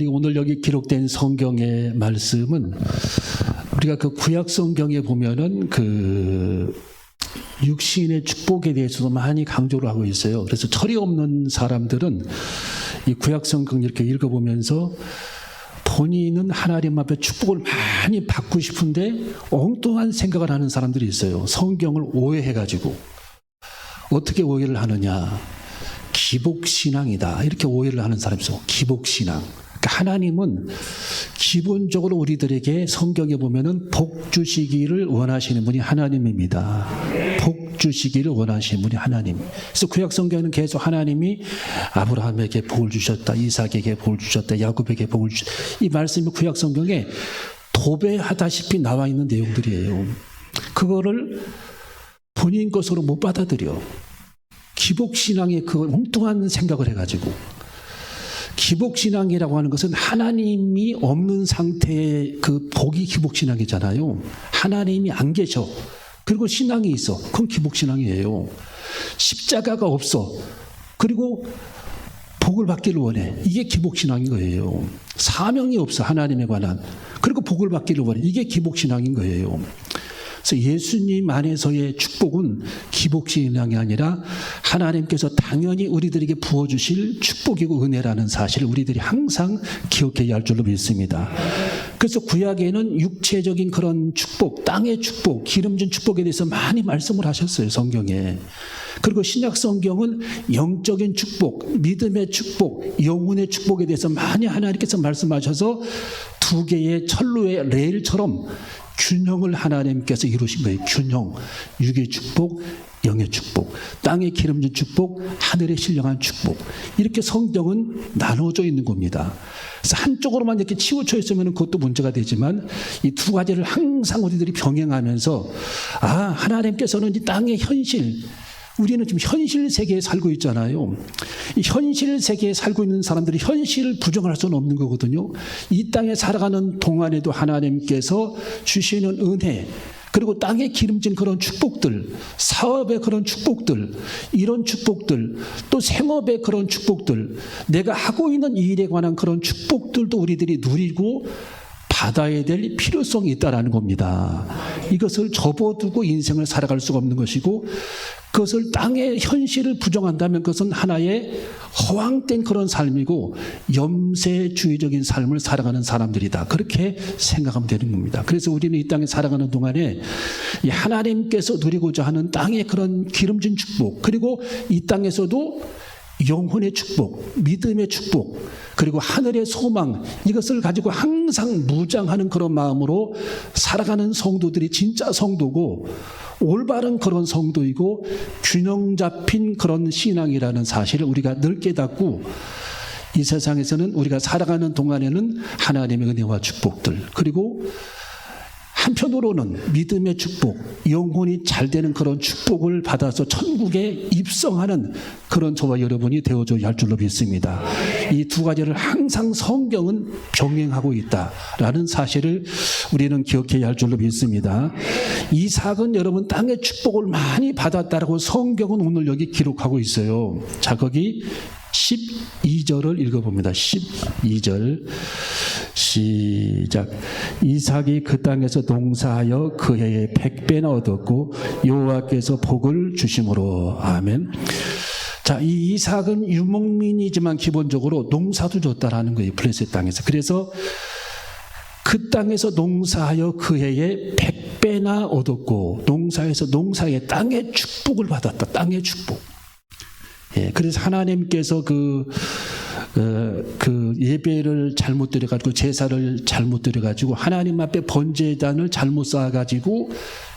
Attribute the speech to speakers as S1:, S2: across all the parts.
S1: 우리 오늘 여기 기록된 성경의 말씀은 우리가 그 구약 성경에 보면은 그 육신의 축복에 대해서도 많이 강조를 하고 있어요. 그래서 철이 없는 사람들은 이 구약 성경 이렇게 읽어보면서 본인은 하나님 앞에 축복을 많이 받고 싶은데 엉뚱한 생각을 하는 사람들이 있어요. 성경을 오해해가지고 어떻게 오해를 하느냐? 기복신앙이다 이렇게 오해를 하는 사람이 있어. 기복신앙. 그러니까 하나님은 기본적으로 우리들에게 성경에 보면은 복 주시기를 원하시는 분이 하나님입니다. 복 주시기를 원하시는 분이 하나님. 그래서 구약 성경에는 계속 하나님이 아브라함에게 복을 주셨다, 이삭에게 복을 주셨다, 야곱에게 복을 주셨다. 이 말씀이 구약 성경에 도배하다시피 나와 있는 내용들이에요. 그거를 본인 것으로 못 받아들여. 기복신앙의 그 엉뚱한 생각을 해가지고 기복신앙이라고 하는 것은 하나님이 없는 상태의 그 복이 기복신앙이잖아요. 하나님이 안 계셔. 그리고 신앙이 있어. 그건 기복신앙이에요. 십자가가 없어. 그리고 복을 받기를 원해. 이게 기복신앙인 거예요. 사명이 없어. 하나님에 관한. 그리고 복을 받기를 원해. 이게 기복신앙인 거예요. 그래서 예수님 안에서의 축복은 기복신앙이 아니라 하나님께서 당연히 우리들에게 부어주실 축복이고 은혜라는 사실을 우리들이 항상 기억해야 할 줄로 믿습니다. 그래서 구약에는 육체적인 그런 축복, 땅의 축복, 기름진 축복에 대해서 많이 말씀을 하셨어요, 성경에. 그리고 신약 성경은 영적인 축복, 믿음의 축복, 영혼의 축복에 대해서 많이 하나님께서 말씀하셔서 두 개의 철로의 레일처럼 균형을 하나님께서 이루신 거예요. 균형. 육의 축복, 영의 축복, 땅의 기름진 축복, 하늘의 신령한 축복. 이렇게 성경은 나눠져 있는 겁니다. 그래서 한쪽으로만 이렇게 치우쳐 있으면 그것도 문제가 되지만 이 두 가지를 항상 우리들이 병행하면서 아, 하나님께서는 이 땅의 현실, 우리는 지금 현실 세계에 살고 있잖아요. 이 현실 세계에 살고 있는 사람들이 현실을 부정할 수는 없는 거거든요. 이 땅에 살아가는 동안에도 하나님께서 주시는 은혜, 그리고 땅에 기름진 그런 축복들, 사업의 그런 축복들, 이런 축복들, 또 생업의 그런 축복들, 내가 하고 있는 일에 관한 그런 축복들도 우리들이 누리고 받아야 될 필요성이 있다라는 겁니다. 이것을 접어두고 인생을 살아갈 수가 없는 것이고 그것을 땅의 현실을 부정한다면 그것은 하나의 허황된 그런 삶이고 염세주의적인 삶을 살아가는 사람들이다. 그렇게 생각하면 되는 겁니다. 그래서 우리는 이 땅에 살아가는 동안에 이 하나님께서 누리고자 하는 땅의 그런 기름진 축복 그리고 이 땅에서도 영혼의 축복, 믿음의 축복, 그리고 하늘의 소망, 이것을 가지고 항상 무장하는 그런 마음으로 살아가는 성도들이 진짜 성도고, 올바른 그런 성도이고, 균형 잡힌 그런 신앙이라는 사실을 우리가 늘 깨닫고, 이 세상에서는 우리가 살아가는 동안에는 하나님의 은혜와 축복들, 그리고 한편으로는 믿음의 축복, 영혼이 잘 되는 그런 축복을 받아서 천국에 입성하는 그런 저와 여러분이 되어줘야 할 줄로 믿습니다. 이 두 가지를 항상 성경은 병행하고 있다라는 사실을 우리는 기억해야 할 줄로 믿습니다. 이삭은 여러분 땅의 축복을 많이 받았다라고 성경은 오늘 여기 기록하고 있어요. 자, 거기 12절을 읽어봅니다. 12절. 시작. 이삭이 그 땅에서 농사하여 그 해에 백배나 얻었고 여호와께서 복을 주심으로 아멘. 자, 이 이삭은 유목민이지만 기본적으로 농사도 줬다라는 거예요. 블레셋 땅에서. 그래서 그 땅에서 농사하여 그 해에 백배나 얻었고 농사에서 농사의 땅의 축복을 받았다. 땅의 축복. 예, 그래서 하나님께서 그, 어, 그 예배를 잘못 드려가지고 제사를 잘못 드려가지고 하나님 앞에 번제단을 잘못 쌓아가지고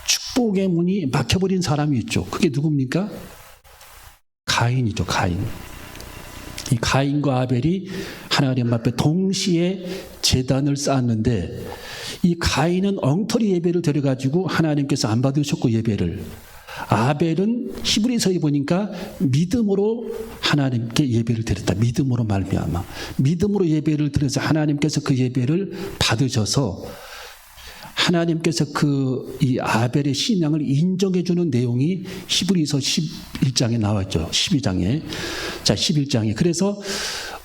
S1: 축복의 문이 막혀버린 사람이 있죠. 그게 누굽니까? 가인이죠, 가인. 이 가인과 아벨이 하나님 앞에 동시에 제단을 쌓았는데 이 가인은 엉터리 예배를 드려가지고 하나님께서 안 받으셨고 예배를 아벨은 히브리서에 보니까 믿음으로 하나님께 예배를 드렸다. 믿음으로 말미암아. 믿음으로 예배를 드려서 하나님께서 그 예배를 받으셔서 하나님께서 그 이 아벨의 신앙을 인정해 주는 내용이 히브리서 11장에 나왔죠. 12장에. 자, 11장에. 그래서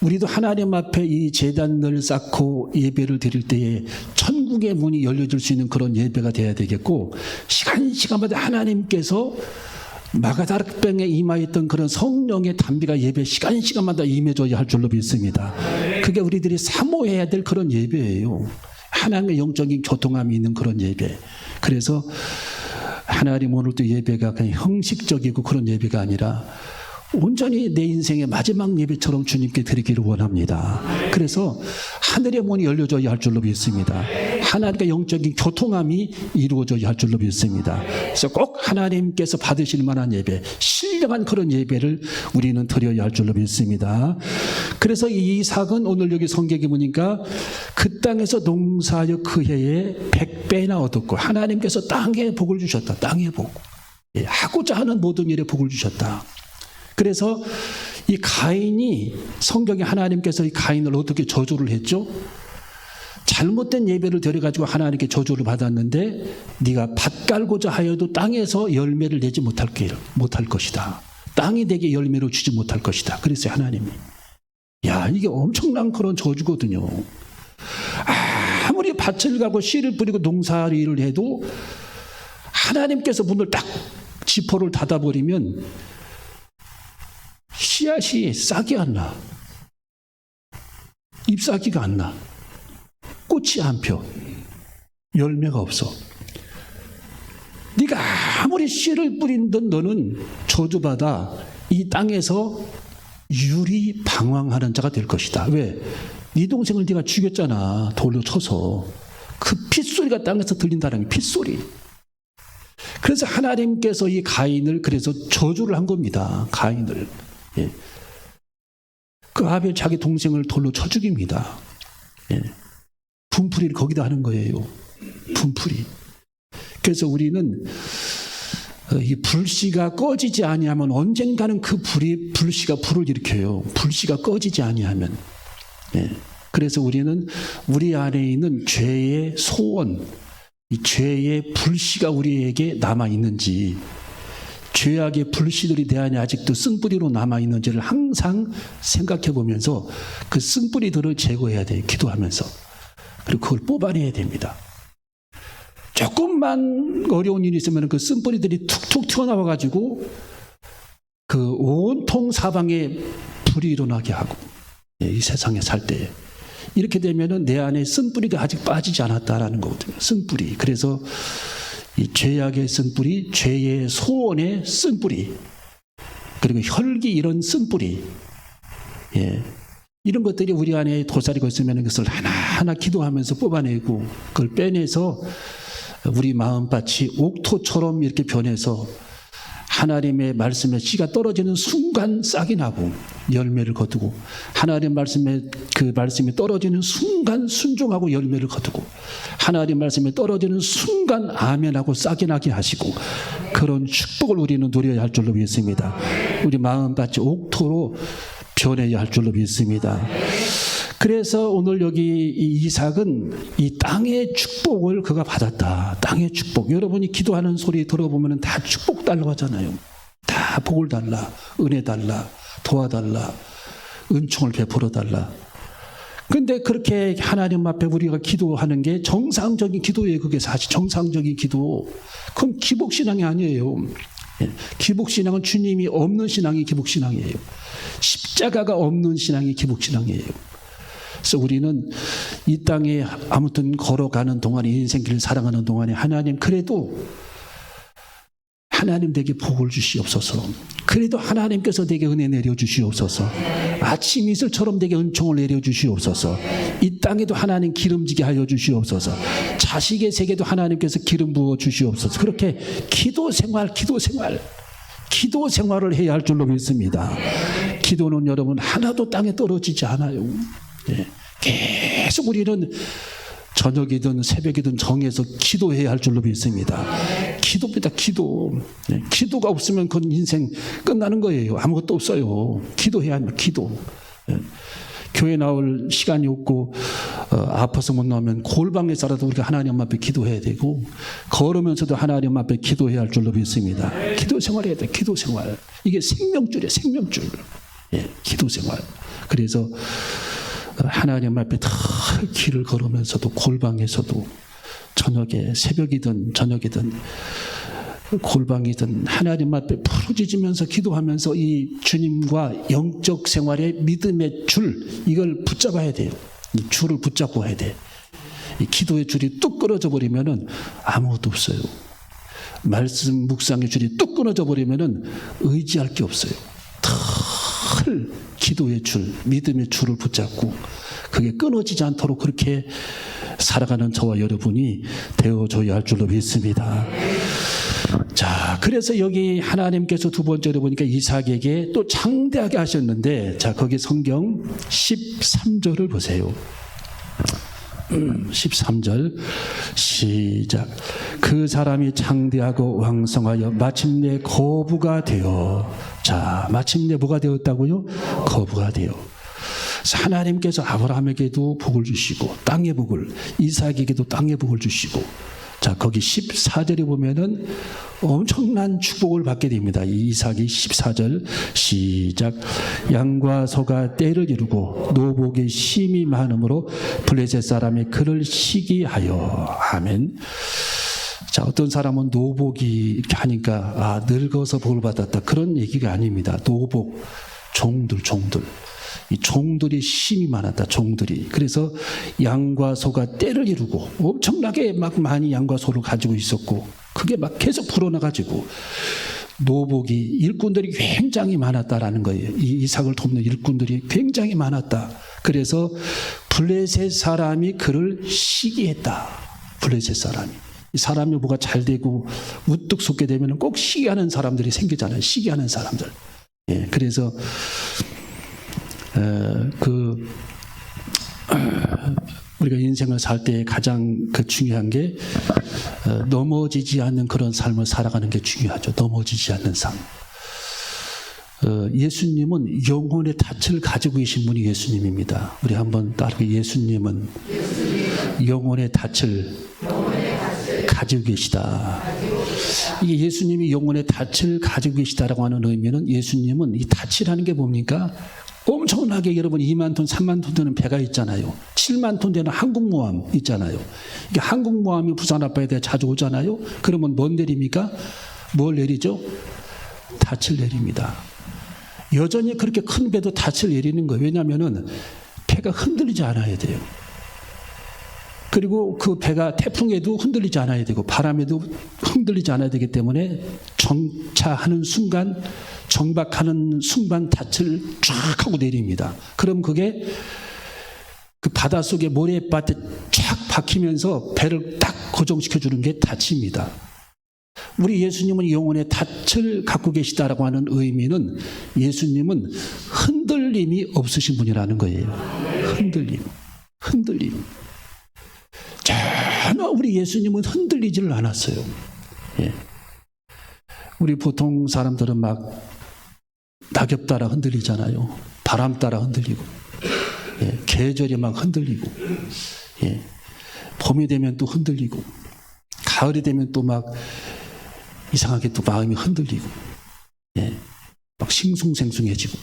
S1: 우리도 하나님 앞에 이 제단을 쌓고 예배를 드릴 때에 천 국의 문이 열려질 수 있는 그런 예배가 돼야 되겠고 시간 시간마다 하나님께서 마가다락병에 임하였던 그런 성령의 담비가 예배 시간 시간마다 임해줘야 할 줄로 믿습니다. 그게 우리들이 사모해야 될 그런 예배예요. 하나님의 영적인 교통함이 있는 그런 예배. 그래서 하나님 오늘도 예배가 그냥 형식적이고 그런 예배가 아니라 온전히 내 인생의 마지막 예배처럼 주님께 드리기를 원합니다. 그래서 하늘의 문이 열려져야 할 줄로 믿습니다. 하나님과 영적인 교통함이 이루어져야 할 줄로 믿습니다. 그래서 꼭 하나님께서 받으실 만한 예배, 신령한 그런 예배를 우리는 드려야 할 줄로 믿습니다. 그래서 이 이삭은 오늘 여기 성경에 보니까 그 땅에서 농사하여 그 해에 백배나 얻었고 하나님께서 땅에 복을 주셨다. 땅에 복. 예, 하고자 하는 모든 일에 복을 주셨다. 그래서 이 가인이 성경에 하나님께서 이 가인을 어떻게 저주를 했죠? 잘못된 예배를 드려가지고 하나님께 저주를 받았는데 네가 밭 깔고자 하여도 땅에서 열매를 내지 못할 게 못할 것이다. 땅이 내게 열매를 주지 못할 것이다. 그랬어요 하나님이. 야 이게 엄청난 그런 저주거든요. 아무리 밭을 가고 씨를 뿌리고 농사일을 해도 하나님께서 문을 딱 지퍼를 닫아버리면 씨앗이 싹이 안 나. 잎사귀가 안 나. 꽃이 안 펴. 열매가 없어. 네가 아무리 씨를 뿌린든 너는 저주받아 이 땅에서 유리 방황하는 자가 될 것이다. 왜? 네 동생을 네가 죽였잖아. 돌로 쳐서. 그 핏소리가 땅에서 들린다는 게 핏소리. 그래서 하나님께서 이 가인을 그래서 저주를 한 겁니다. 가인을. 예. 그 아벨 자기 동생을 돌로 쳐 죽입니다. 예. 분풀이를 거기다 하는 거예요. 분풀이. 그래서 우리는 어, 이 불씨가 꺼지지 아니하면 언젠가는 그 불이 불씨가 불을 일으켜요. 불씨가 꺼지지 아니하면. 예. 그래서 우리는 우리 안에 있는 죄의 소원, 이 죄의 불씨가 우리에게 남아 있는지, 죄악의 불씨들이 내 안에 아직도 쓴뿌리로 남아 있는지를 항상 생각해 보면서 그 쓴뿌리들을 제거해야 돼요. 기도하면서. 그리고 그걸 뽑아내야 됩니다. 조금만 어려운 일이 있으면 그 쓴뿌리들이 툭툭 튀어나와 가지고 그 온통 사방에 불이 일어나게 하고 예, 이 세상에 살때 이렇게 되면은 내 안에 쓴뿌리가 아직 빠지지 않았다라는 거거든요. 쓴뿌리. 그래서 이 죄악의 쓴뿌리, 죄의 소원의 쓴뿌리, 그리고 혈기 이런 쓴뿌리, 예. 이런 것들이 우리 안에 도사리고 있으면 그것을 하나 하나 기도하면서 뽑아내고 그걸 빼내서 우리 마음밭이 옥토처럼 이렇게 변해서 하나님의 말씀에 씨가 떨어지는 순간 싹이 나고 열매를 거두고 하나님 말씀에 그 말씀이 떨어지는 순간 순종하고 열매를 거두고 하나님 말씀에 떨어지는 순간 아멘하고 싹이 나게 하시고 그런 축복을 우리는 누려야 할 줄로 믿습니다. 우리 마음밭이 옥토로 변해야 할 줄로 믿습니다. 그래서 오늘 여기 이 이삭은 이 땅의 축복을 그가 받았다. 땅의 축복. 여러분이 기도하는 소리 들어보면 다 축복 달라고 하잖아요. 다 복을 달라. 은혜 달라. 도와달라. 은총을 베풀어 달라. 근데 그렇게 하나님 앞에 우리가 기도하는 게 정상적인 기도예요. 그게 사실 정상적인 기도. 그건 기복신앙이 아니에요. 예, 기복신앙은 주님이 없는 신앙이 기복신앙이에요. 십자가가 없는 신앙이 기복신앙이에요. 그래서 우리는 이 땅에 아무튼 걸어가는 동안에 인생길을 살아가는 동안에 하나님 그래도 하나님 내게 복을 주시옵소서. 그래도 하나님께서 내게 은혜 내려 주시옵소서. 아침 이슬처럼 내게 은총을 내려 주시옵소서. 이 땅에도 하나님 기름지게 하여 주시옵소서. 자식의 세계도 하나님께서 기름 부어 주시옵소서. 그렇게 기도 생활, 기도 생활. 기도 생활을 해야 할 줄로 믿습니다. 기도는 여러분 하나도 땅에 떨어지지 않아요. 예. 계속 우리는 저녁이든 새벽이든 정해서 기도해야 할 줄로 믿습니다. 기도입니다, 기도. 예. 기도가 없으면 그건 인생 끝나는 거예요. 아무것도 없어요. 기도해야 합니다, 기도. 예. 교회 나올 시간이 없고 어, 아파서 못 나오면 골방에서라도 우리가 하나님 앞에 기도해야 되고 걸으면서도 하나님 앞에 기도해야 할 줄로 믿습니다. 기도 생활해야 돼. 기도 생활. 이게 생명줄이에요. 생명줄. 예, 기도 생활. 그래서 어, 하나님 앞에 다 길을 걸으면서도 골방에서도 저녁에 새벽이든 저녁이든 골방이든 하나님 앞에 부르짖으면서 기도하면서 이 주님과 영적 생활의 믿음의 줄 이걸 붙잡아야 돼요. 이 줄을 붙잡고 해야 돼. 이 기도의 줄이 뚝 끊어져 버리면은 아무것도 없어요. 말씀 묵상의 줄이 뚝 끊어져 버리면은 의지할 게 없어요. 털 기도의 줄, 믿음의 줄을 붙잡고 그게 끊어지지 않도록 그렇게 살아가는 저와 여러분이 되어줘야 할 줄로 믿습니다. 자, 그래서 여기 하나님께서 두 번째로 보니까 이삭에게 또 장대하게 하셨는데, 자, 거기 성경 13절을 보세요. 음, 13절 시작 그 사람이 장대하고 왕성하여 마침내 거부가 되어 자 마침내 뭐가 되었다고요 거부가 그래서 하나님께서 아브라함에게도 복을 주시고 땅의 복을 이삭에게도 땅의 복을 주시고 자 거기 14절에 보면은 엄청난 축복을 받게 됩니다. 이 이삭이 14절 시작 양과 소가 때를 이루고 노복이 심이 많으므로 블레셋 사람이 그를 시기하여 아멘. 자 어떤 사람은 노복이 이렇게 하니까 아 늙어서 복을 받았다 그런 얘기가 아닙니다. 노복 종들 종들 이 종들이 심이 많았다. 종들이 그래서 양과 소가 때를 이루고 엄청나게 막 많이 양과 소를 가지고 있었고 그게 막 계속 불어나가지고 노복이 일꾼들이 굉장히 많았다라는 거예요. 이 이삭을 돕는 일꾼들이 굉장히 많았다. 그래서 블레셋 사람이 그를 시기했다. 블레셋 사람이. 이 사람이 뭐가 잘 되고 우뚝 솟게 되면 꼭 시기하는 사람들이 생기잖아요. 시기하는 사람들. 예, 그래서 에, 그 어, 우리가 인생을 살 때 가장 그 중요한 게 어, 넘어지지 않는 그런 삶을 살아가는 게 중요하죠. 넘어지지 않는 삶. 어, 예수님은 영혼의 닻을 가지고 계신 분이 예수님입니다. 우리 한번 따르게 예수님은 영혼의 닻을 가지고 계시다. 이게 예수님이 영혼의 닻을 가지고 계시다라고 하는 의미는 예수님은 이 닻이라는 게 뭡니까? 엄청나게 여러분 2만 톤, 3만 톤 되는 배가 있잖아요. 7만 톤 되는 항공모함 있잖아요. 이게 항공모함이 부산 앞바다에 자주 오잖아요. 그러면 뭔 내립니까? 뭘 내리죠? 닻을 내립니다. 여전히 그렇게 큰 배도 닻을 내리는 거예요. 왜냐하면은 배가 흔들리지 않아야 돼요. 그리고 그 배가 태풍에도 흔들리지 않아야 되고 바람에도 흔들리지 않아야 되기 때문에 정차하는 순간 정박하는 순간 닻을 쫙 하고 내립니다. 그럼 그게 그 바닷속에 모래밭에 쫙 박히면서 배를 딱 고정시켜 주는 게 닻입니다. 우리 예수님은 영혼의 닻을 갖고 계시다라고 하는 의미는 예수님은 흔들림이 없으신 분이라는 거예요. 흔들림. 흔들림. 전혀 우리 예수님은 흔들리지를 않았어요. 예. 우리 보통 사람들은 막 낙엽 따라 흔들리잖아요. 바람 따라 흔들리고, 예. 계절이 막 흔들리고, 예. 봄이 되면 또 흔들리고, 가을이 되면 또 막 이상하게 또 마음이 흔들리고, 예. 막 싱숭생숭해지고.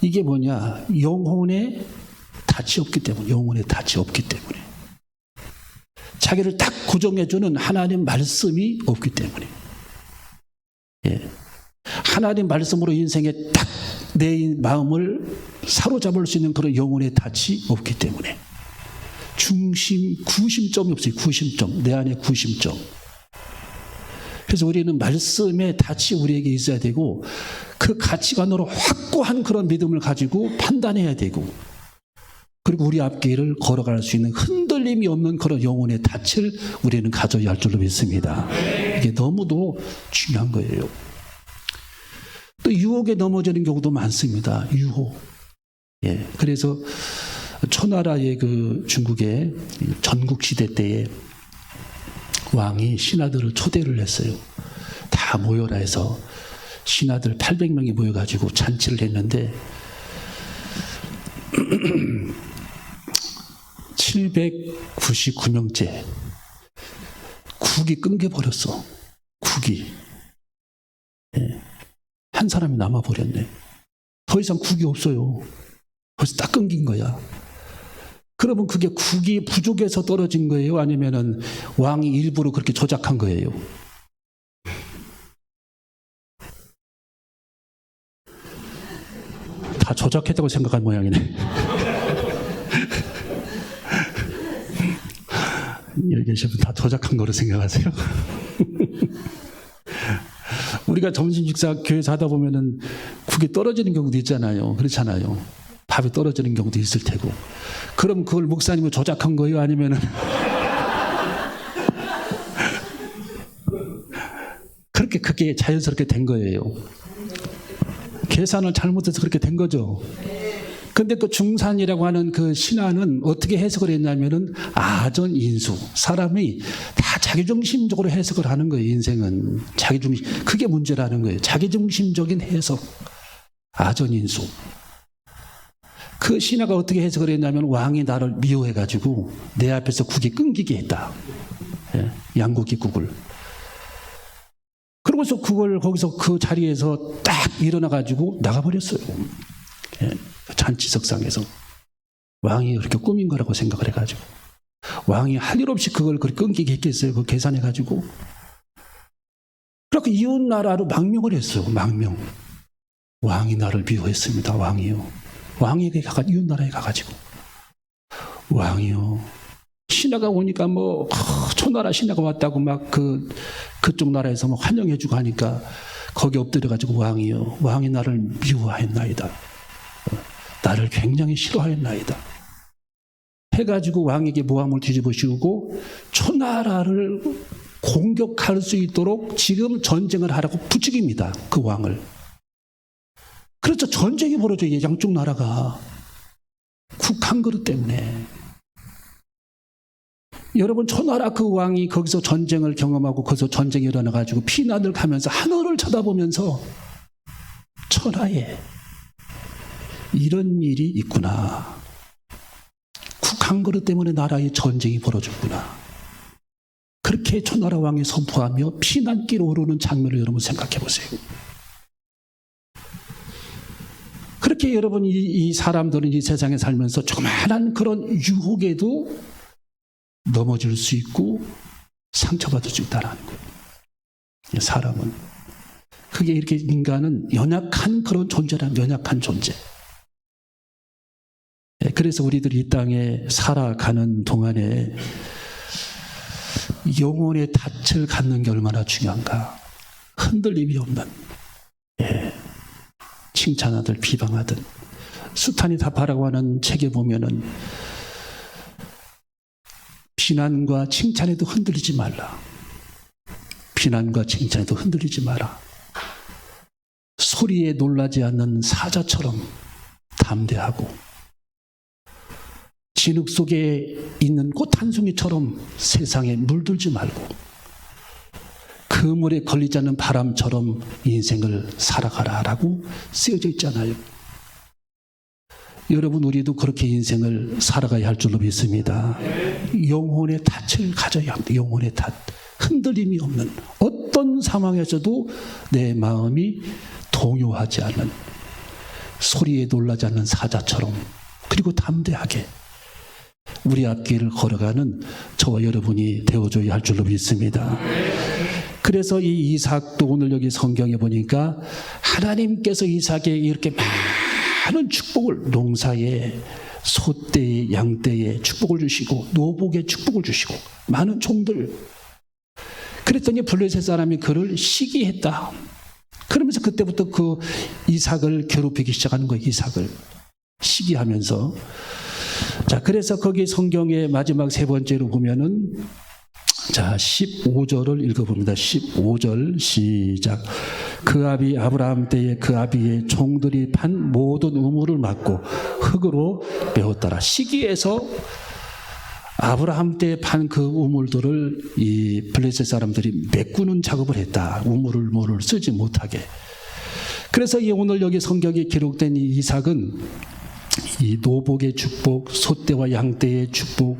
S1: 이게 뭐냐? 영혼의 닻이 없기 때문에, 영혼의 닻이 없기 때문에. 자기를 딱 고정해주는 하나님 말씀이 없기 때문에. 예. 하나님 말씀으로 인생에 딱 내 마음을 사로잡을 수 있는 그런 영혼의 닻이 없기 때문에. 중심, 구심점이 없어요. 구심점. 내 안에 구심점. 그래서 우리는 말씀의 닻이 우리에게 있어야 되고 그 가치관으로 확고한 그런 믿음을 가지고 판단해야 되고 그리고 우리 앞길을 걸어갈 수 있는 흔들림이 없는 그런 영혼의 닻을 우리는 가져야 할 줄로 믿습니다. 이게 너무도 중요한 거예요. 또 유혹에 넘어지는 경우도 많습니다. 유혹. 예. 그래서 초나라의 그 중국의 전국 시대 때에 왕이 신하들을 초대를 했어요. 다 모여라 해서 신하들 800명이 모여가지고 잔치를 했는데 799명째 국이 끊겨버렸어. 국이. 예. 한 사람이 남아버렸네. 더 이상 국이 없어요. 벌써 딱 끊긴 거야. 그러면 그게 국이 부족해서 떨어진 거예요? 아니면은 왕이 일부러 그렇게 조작한 거예요? 다 조작했다고 생각한 모양이네. 여기 계신 분 다 조작한 거로 생각하세요? 우리가 점심 식사 교회에서 하다 보면은 국이 떨어지는 경우도 있잖아요. 그렇잖아요. 밥이 떨어지는 경우도 있을 테고. 그럼 그걸 목사님이 조작한 거예요? 아니면은 그렇게 그게 자연스럽게 된 거예요. 계산을 잘못해서 그렇게 된 거죠. 근데 그 중산이라고 하는 그 신화는 어떻게 해석을 했냐면은 아전 인수 사람이 다 자기중심적으로 해석을 하는 거예요 인생은. 자기중심 그게 문제라는 거예요. 자기중심적인 해석. 아전 인수. 그 신화가 어떻게 해석을 했냐면 왕이 나를 미워해 가지고 내 앞에서 국이 끊기게 했다. 예, 양국이 국을. 그러고서 그걸 거기서 그 자리에서 딱 일어나 가지고 나가버렸어요. 예, 잔치석상에서 왕이 그렇게 꾸민 거라고 생각을 해가지고 왕이 할 일 없이 그걸 그렇게 끊기게 했겠어요. 그 계산해가지고 그렇게 이웃 나라로 망명을 했어요. 망명. 왕이 나를 미워했습니다. 왕이요. 왕에게 가가 이웃 나라에 가가지고 왕이요. 신하가 오니까 뭐 아, 초나라 신하가 왔다고 막 그 그쪽 나라에서 막 환영해주고 하니까 거기 엎드려가지고 왕이요 왕이 나를 미워하였나이다 어, 나를 굉장히 싫어하였나이다. 해가지고 왕에게 모함을 뒤집어 씌우고 초나라를 공격할 수 있도록 지금 전쟁을 하라고 부추깁니다 그 왕을. 그렇죠. 전쟁이 벌어져요 양쪽 나라가. 국한 그릇 때문에. 여러분 초나라 그 왕이 거기서 전쟁을 경험하고 거기서 전쟁이 일어나가지고 피난을 가면서 하늘을 쳐다보면서 천하에 이런 일이 있구나. 국 한 그릇 때문에 나라에 전쟁이 벌어졌구나. 그렇게 초나라 왕이 선포하며 피난길 오르는 장면을 여러분 생각해 보세요. 그렇게 여러분 이, 이 사람들은 이 세상에 살면서 조그마한 그런 유혹에도 넘어질 수 있고 상처받을 수 있다라는 거예요. 사람은 그게 이렇게 인간은 연약한 그런 존재란 연약한 존재. 예, 그래서 우리들이 이 땅에 살아가는 동안에 영혼의 닻을 갖는 게 얼마나 중요한가. 흔들림이 없는 예, 칭찬하든 비방하든 수탄이 다파라고 하는 책에 보면은 비난과 칭찬에도 흔들리지 말라. 비난과 칭찬에도 흔들리지 마라. 소리에 놀라지 않는 사자처럼 담대하고 진흙 속에 있는 꽃 한 송이처럼 세상에 물들지 말고 그 물에 걸리지 않는 바람처럼 인생을 살아가라라고 쓰여져 있잖아요. 여러분 우리도 그렇게 인생을 살아가야 할 줄로 믿습니다. 영혼의 닻을 가져야 합니다. 영혼의 탓. 흔들림이 없는 어떤 상황에서도 내 마음이 동요하지 않는 소리에 놀라지 않는 사자처럼 그리고 담대하게 우리 앞길을 걸어가는 저와 여러분이 되어줘야 할 줄로 믿습니다. 그래서 이 이삭도 오늘 여기 성경에 보니까 하나님께서 이삭에게 이렇게 많은 축복을 농사에 소떼에 양떼에 축복을 주시고 노복에 축복을 주시고 많은 종들 그랬더니 블레셋 사람이 그를 시기했다. 그러면서 그때부터 그 이삭을 괴롭히기 시작하는 거예요. 이삭을 시기하면서 자 그래서 거기 성경의 마지막 세 번째로 보면은 자 15절을 읽어봅니다. 15절 시작. 그 아비 아브라함 때에 그 아비의 종들이 판 모든 우물을 막고 흙으로 메웠더라. 시기에서 아브라함 때 판 그 우물들을 이 블레셋 사람들이 메꾸는 작업을 했다. 우물을 뭐를 쓰지 못하게. 그래서 이 오늘 여기 성경에 기록된 이 이삭은 이 노복의 축복, 소떼와 양떼의 축복,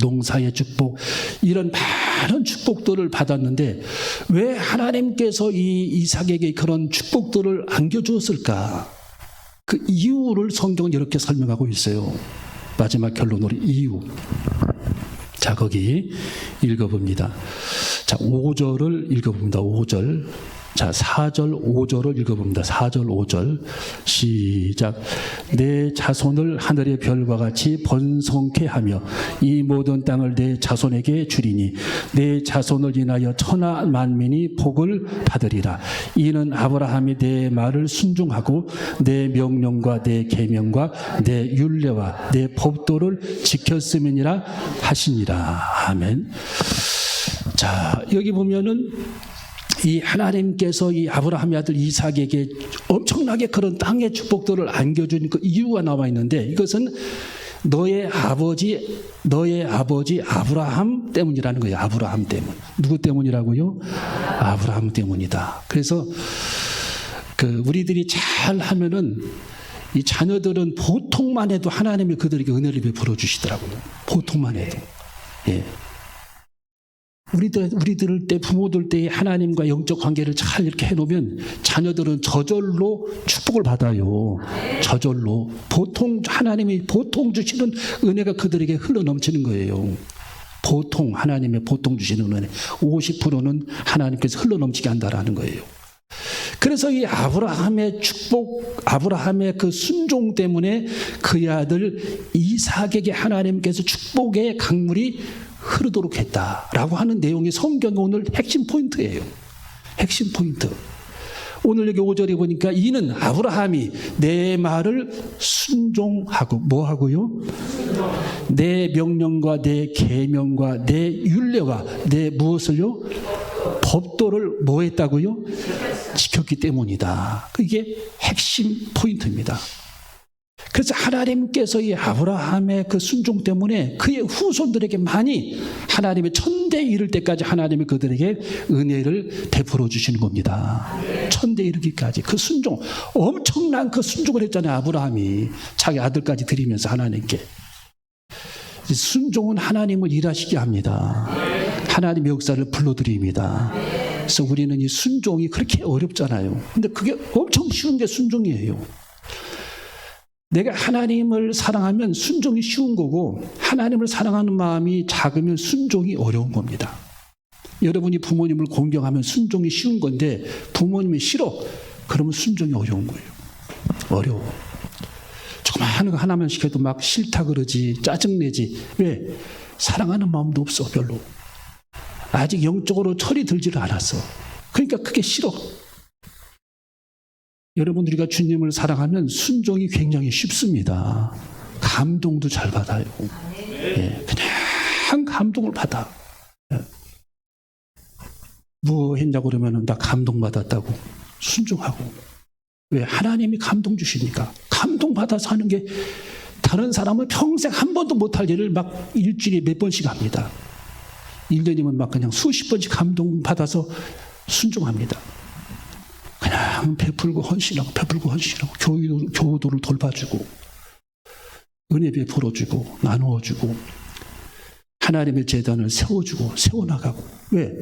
S1: 농사의 축복 이런 많은 축복들을 받았는데 왜 하나님께서 이 이삭에게 그런 축복들을 안겨주었을까? 그 이유를 성경은 이렇게 설명하고 있어요. 마지막 결론으로 이유. 자, 거기 읽어봅니다. 자, 5절을 읽어봅니다. 5절. 자, 4절, 5절을 읽어봅니다. 4절, 5절. 시작. 내 자손을 하늘의 별과 같이 번성케 하며 이 모든 땅을 내 자손에게 주리니 내 자손을 인하여 천하 만민이 복을 받으리라. 이는 아브라함이 내 말을 순종하고 내 명령과 내 계명과 내 율례와 내 법도를 지켰음이니라 하시니라. 아멘. 자, 여기 보면은 이 하나님께서 이 아브라함의 아들 이삭에게 엄청나게 그런 땅의 축복들을 안겨준 그 이유가 나와 있는데 이것은 너의 아버지, 너의 아버지 아브라함 때문이라는 거예요. 아브라함 때문. 누구 때문이라고요? 아브라함 때문이다. 그래서 그 우리들이 잘 하면은 이 자녀들은 보통만 해도 하나님이 그들에게 은혜를 베풀어 주시더라고요. 보통만 해도. 예. 우리들, 우리들 때, 부모들 때 하나님과 영적 관계를 잘 이렇게 해놓으면 자녀들은 저절로 축복을 받아요. 저절로. 보통, 하나님이 보통 주시는 은혜가 그들에게 흘러 넘치는 거예요. 보통, 하나님의 보통 주시는 은혜. 50%는 하나님께서 흘러 넘치게 한다라는 거예요. 그래서 이 아브라함의 축복, 아브라함의 그 순종 때문에 그의 아들 이삭에게 하나님께서 축복의 강물이 흐르도록 했다라고 하는 내용이 성경 오늘 핵심 포인트예요. 핵심 포인트. 오늘 여기 5절에 보니까 이는 아브라함이 내 말을 순종하고 뭐 하고요? 내 명령과 내 계명과 내 율례와 내 무엇을요? 법도를 뭐 했다고요? 지켰기 때문이다. 그게 핵심 포인트입니다. 그래서 하나님께서 이 아브라함의 그 순종 때문에 그의 후손들에게 많이 하나님의 천대에 이를 때까지 하나님이 그들에게 은혜를 베풀어 주시는 겁니다. 천대에 이르기까지 그 순종 엄청난 그 순종을 했잖아요. 아브라함이 자기 아들까지 드리면서 하나님께 순종은 하나님을 일하시게 합니다. 하나님의 역사를 불러드립니다. 그래서 우리는 이 순종이 그렇게 어렵잖아요. 근데 그게 엄청 쉬운 게 순종이에요. 내가 하나님을 사랑하면 순종이 쉬운 거고 하나님을 사랑하는 마음이 작으면 순종이 어려운 겁니다. 여러분이 부모님을 공경하면 순종이 쉬운 건데 부모님이 싫어 그러면 순종이 어려운 거예요. 어려워. 조그마한 거 하나만 시켜도 막 싫다 그러지 짜증내지 왜? 사랑하는 마음도 없어 별로. 아직 영적으로 철이 들지를 않았어. 그러니까 그게 싫어. 여러분 우리가 주님을 사랑하면 순종이 굉장히 쉽습니다. 감동도 잘 받아요. 예, 그냥 감동을 받아. 예. 뭐 했냐고 그러면 나 감동 받았다고 순종하고 왜 하나님이 감동 주시니까 감동 받아서 하는 게 다른 사람은 평생 한 번도 못할 일을 막 일주일에 몇 번씩 합니다. 1년이면 막 그냥 수십 번씩 감동 받아서 순종합니다. 그냥 베풀고 헌신하고 베풀고 헌신하고 교도, 교도를 돌봐주고 은혜 베풀어주고 나누어주고 하나님의 재단을 세워주고 세워나가고 왜?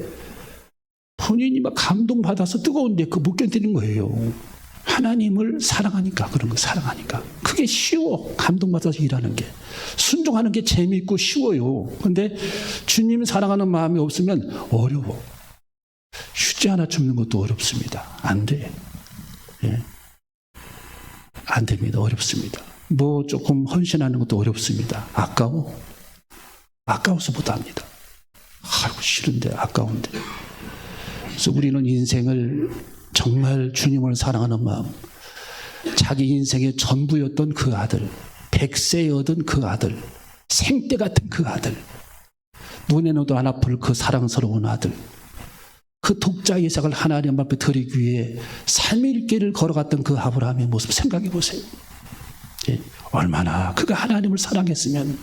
S1: 본인이 막 감동받아서 뜨거운데 그 못 견디는 거예요. 하나님을 사랑하니까 그런 거 사랑하니까 그게 쉬워 감동받아서 일하는 게 순종하는 게 재미있고 쉬워요. 근데 주님 사랑하는 마음이 없으면 어려워. 휴지 하나 줍는 것도 어렵습니다. 안 돼. 예. 안 됩니다. 어렵습니다. 뭐 조금 헌신하는 것도 어렵습니다. 아까워. 아까워서 못 합니다. 아이고, 싫은데, 아까운데. 그래서 우리는 인생을 정말 주님을 사랑하는 마음, 자기 인생의 전부였던 그 아들, 백세여던 그 아들, 생때 같은 그 아들, 눈에도 안 아플 그 사랑스러운 아들, 그 독자 이삭을 하나님 앞에 드리기 위해 삶의 길을 걸어갔던 그 아브라함의 모습 생각해 보세요. 예, 얼마나 그가 하나님을 사랑했으면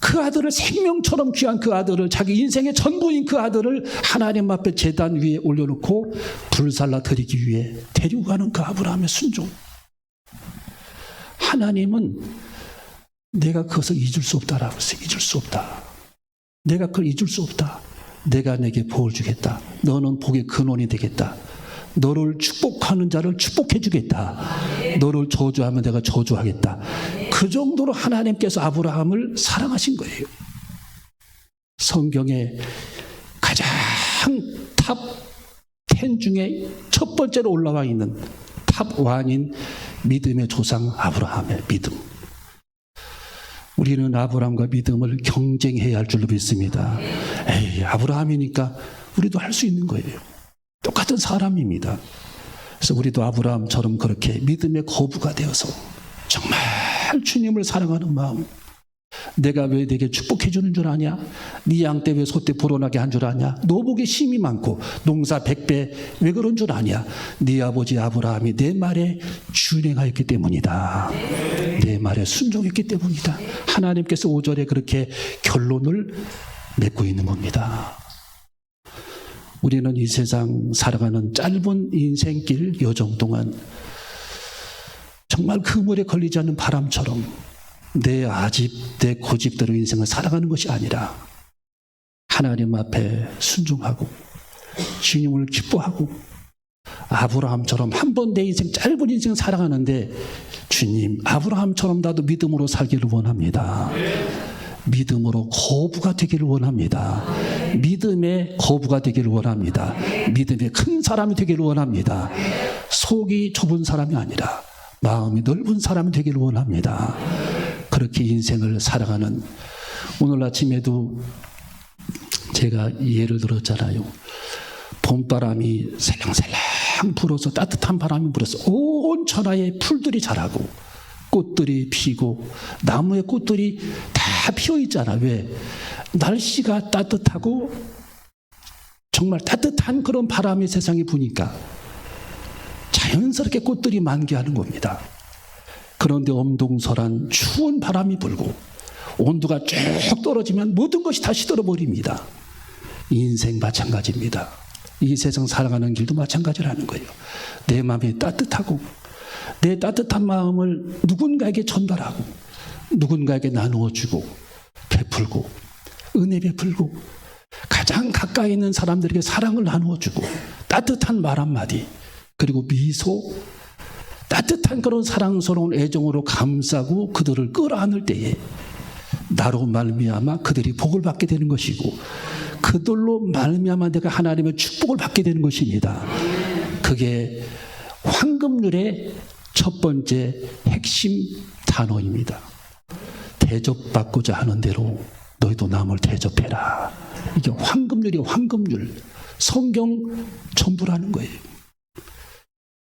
S1: 그 아들을 생명처럼 귀한 그 아들을 자기 인생의 전부인 그 아들을 하나님 앞에 재단 위에 올려놓고 불살라 드리기 위해 데리고 가는 그 아브라함의 순종. 하나님은 내가 그것을 잊을 수 없다라고 했어요. 잊을 수 없다. 내가 그걸 잊을 수 없다. 내가 내게 복을 주겠다. 너는 복의 근원이 되겠다. 너를 축복하는 자를 축복해 주겠다. 너를 저주하면 내가 저주하겠다. 그 정도로 하나님께서 아브라함을 사랑하신 거예요. 성경에 가장 탑 10 중에 첫 번째로 올라와 있는 탑 왕인 믿음의 조상 아브라함의 믿음. 우리는 아브라함과 믿음을 경쟁해야 할 줄로 믿습니다. 에이, 아브라함이니까 우리도 할 수 있는 거예요. 똑같은 사람입니다. 그래서 우리도 아브라함처럼 그렇게 믿음의 거부가 되어서 정말 주님을 사랑하는 마음. 내가 왜 내게 축복해 주는 줄 아냐? 네 양 때 왜소때 불어나게 한 줄 아냐? 노복에 힘이 많고 농사 백배 왜 그런 줄 아냐? 네 아버지 아브라함이 내 말에 준행하였기 때문이다. 내 말에 순종했기 때문이다. 하나님께서 5절에 그렇게 결론을 맺고 있는 겁니다. 우리는 이 세상 살아가는 짧은 인생길 여정 동안 정말 그물에 걸리지 않는 바람처럼 내 아집, 내 고집대로 인생을 살아가는 것이 아니라 하나님 앞에 순종하고 주님을 기뻐하고 아브라함처럼 한 번 내 인생 짧은 인생 살아가는데 주님 아브라함처럼 나도 믿음으로 살기를 원합니다. 믿음으로 거부가 되기를 원합니다. 믿음의 거부가 되기를 원합니다. 믿음의 큰 사람이 되기를 원합니다. 속이 좁은 사람이 아니라 마음이 넓은 사람이 되기를 원합니다. 그렇게 인생을 살아가는 오늘 아침에도 제가 예를 들었잖아요. 봄바람이 살랑살랑 불어서 따뜻한 바람이 불어서 온 천하에 풀들이 자라고 꽃들이 피고 나무의 꽃들이 다 피어 있잖아. 왜? 날씨가 따뜻하고 정말 따뜻한 그런 바람이 세상에 부니까 자연스럽게 꽃들이 만개하는 겁니다. 그런데 엄동설한 추운 바람이 불고 온도가 쭉 떨어지면 모든 것이 다 시들어버립니다. 인생 마찬가지입니다. 이 세상 살아가는 길도 마찬가지라는 거예요. 내 마음이 따뜻하고 내 따뜻한 마음을 누군가에게 전달하고 누군가에게 나누어 주고 베풀고 은혜 베풀고 가장 가까이 있는 사람들에게 사랑을 나누어 주고 따뜻한 말 한마디 그리고 미소 따뜻한 그런 사랑스러운 애정으로 감싸고 그들을 끌어안을 때에 나로 말미암아 그들이 복을 받게 되는 것이고 그들로 말미암아 내가 하나님의 축복을 받게 되는 것입니다. 그게 황금률의 첫 번째 핵심 단어입니다. 대접받고자 하는 대로 너희도 남을 대접해라. 이게 황금률이 황금률. 성경 전부라는 거예요.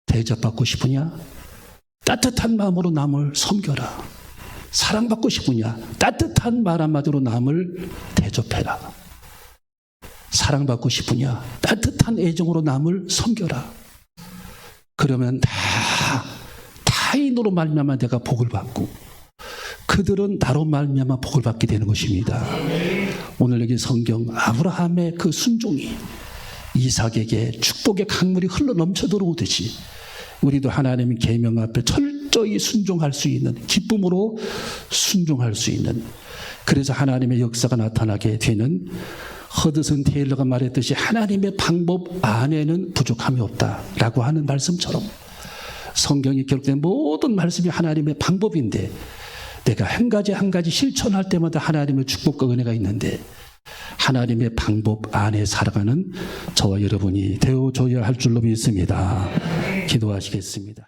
S1: 대접받고 싶으냐? 따뜻한 마음으로 남을 섬겨라. 사랑받고 싶으냐? 따뜻한 말 한마디로 남을 대접해라. 사랑받고 싶으냐? 따뜻한 애정으로 남을 섬겨라. 그러면 다 타인으로 말미암아 내가 복을 받고 그들은 나로 말미암아 복을 받게 되는 것입니다. 오늘 여기 성경 아브라함의 그 순종이 이삭에게 축복의 강물이 흘러 넘쳐 들어오듯이 우리도 하나님의 계명 앞에 철저히 순종할 수 있는 기쁨으로 순종할 수 있는 그래서 하나님의 역사가 나타나게 되는 허드슨 테일러가 말했듯이 하나님의 방법 안에는 부족함이 없다라고 하는 말씀처럼 성경이 기록된 모든 말씀이 하나님의 방법인데 내가 한 가지 한 가지 실천할 때마다 하나님의 축복과 은혜가 있는데 하나님의 방법 안에 살아가는 저와 여러분이 되어줘야 할 줄로 믿습니다. 기도하시겠습니다.